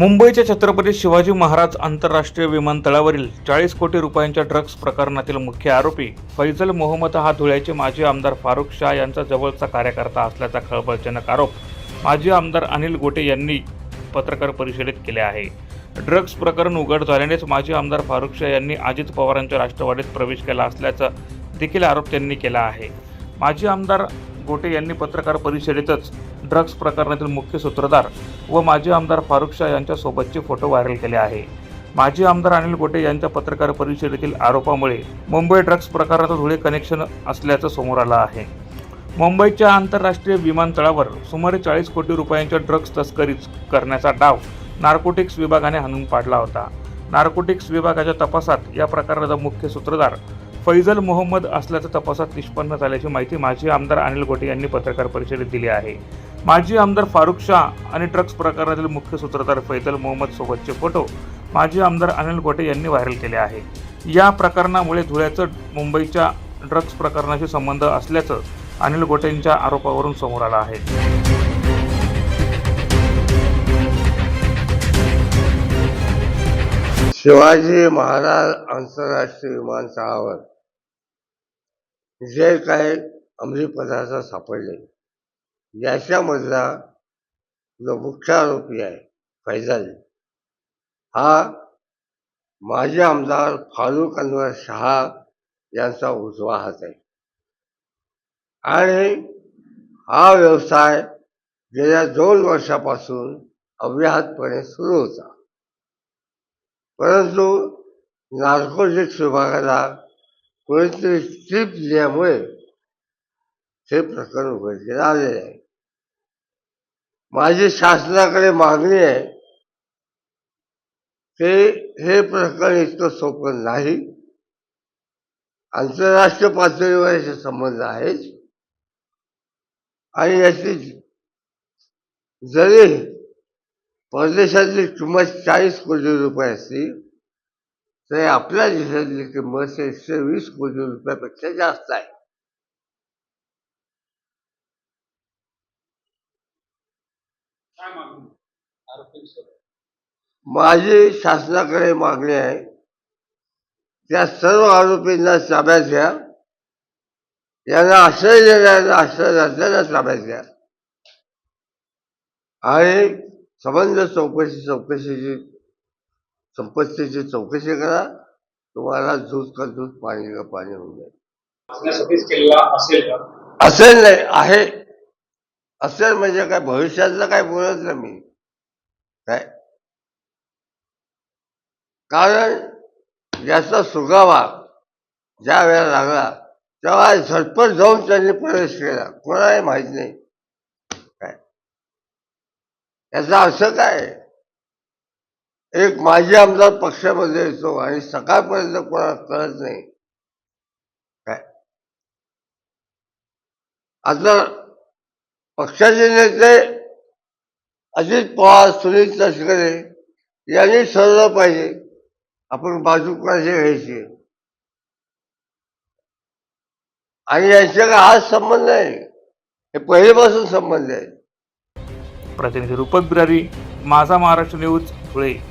मुंबईच्या छत्रपती शिवाजी महाराज आंतरराष्ट्रीय विमानतळावरील चाळीस कोटी रुपयांच्या ड्रग्ज प्रकरणातील मुख्य आरोपी फैजल मोहम्मद हा धुळ्याचे माजी आमदार फारुख शाह यांचा जवळचा कार्यकर्ता असल्याचा खळबळजनक आरोप माजी आमदार अनिल गोटे यांनी पत्रकार परिषदेत केले आहे. ड्रग्ज प्रकरण उघड झाल्यानेच माजी आमदार फारुख शाह यांनी अजित पवारांच्या राष्ट्रवादीत प्रवेश केला असल्याचा देखील आरोप त्यांनी केला आहे. माजी आमदार गोटे यांनी पत्रकार परिषदेतच ड्रग्ज प्रकरणातील मुख्य सूत्रधार व माजी आमदार फारुख शाह यांच्यासोबतचे फोटो व्हायरल केले आहे. माजी आमदार अनिल गोटे यांच्या पत्रकार परिषदेतील आरोपामुळे मुंबई ड्रग्ज प्रकारात धुळे कनेक्शन असल्याचं समोर आलं आहे. मुंबईच्या आंतरराष्ट्रीय विमानतळावर सुमारे चाळीस कोटी रुपयांच्या ड्रग्ज तस्करी करण्याचा डाव नार्कोटिक्स विभागाने हाणून पाडला होता. नार्कोटिक्स विभागाच्या तपासात या प्रकाराचा मुख्य सूत्रधार फैजल मोहम्मद असल्याचं तपासात निष्पन्न झाल्याची माहिती माजी आमदार अनिल गोटे यांनी पत्रकार परिषदेत दिली आहे. माजी आमदार फारुख शाह आणि ड्रग्ज प्रकरणातील मुख्य सूत्रधार फैतल मोहम्मद सोबतचे फोटो माजी आमदार अनिल गोटे यांनी व्हायरल केले आहे. या प्रकरणामुळे धुळ्याचं मुंबईच्या ड्रग्ज प्रकरणाशी संबंध असल्याचं अनिल गोटेंच्या आरोपावरून समोर आलं आहे. शिवाजी महाराज आंतरराष्ट्रीय विमानतळावर जे काही अंमली पदार्थ सापडले याच्यामधला जो मुख्य आरोपी आहे फैजल हा माजी आमदार फारुख अनवर शहा यांचा उजवा हात आहे. आणि हा व्यवसाय गेल्या दोन वर्षापासून अव्याहतपणे सुरू होता. परंतु नार्कोटिक्स विभागाला कोणीतरी स्ट्रीप दिल्यामुळे हे प्रकरण उघडकीला आलेले आहे. माझी शासनाकडे मागणी आहे ते हे प्रकरण इतकं सोपं नाही. आंतरराष्ट्रीय पातळीवर याचे संबंध आहेत. आणि याची जरी परदेशातली किंमत चाळीस कोटी रुपये असली तरी आपल्या देशातली किंमत एकशे वीस कोटी रुपयापेक्षा जास्त आहे. माझी शासनाकडे मागणी आहे त्या सर्व आरोपींना ताब्यात घ्या यांना आश्रय देणाऱ्यांना आश्रय दात्यांना ताब्यात घ्या आणि संबंध चौकशी चौकशीची संपत्तीची चौकशी करा. तुम्हाला दूध का दूध पाणी का पाणी होऊन जाईल असेल नाही आहे. असेल म्हणजे काय भविष्यातलं काय बोलत नाही मी. काय? कारण याचा सुगावा ज्या वेळेला लागला तेव्हा झटपट जाऊन त्यांनी प्रवेश केला. कोणाला माहीत नाही. काय? याचा असं काय? एक माजी आमदार पक्षामध्ये येतो आणि सकाळपर्यंत कोणाला कळत नाही. काय? आता पक्षाचे नेते अजित पवार सुनील तटकरे यांनी ठरवलं पाहिजे आपण बाजू कशी घ्यायची. आणि यांच्याकडे हाच संबंध आहे. हे पहिल्यापासून संबंध आहे. प्रतिनिधी रूपक बिरारी माझा महाराष्ट्र न्यूज धुळे.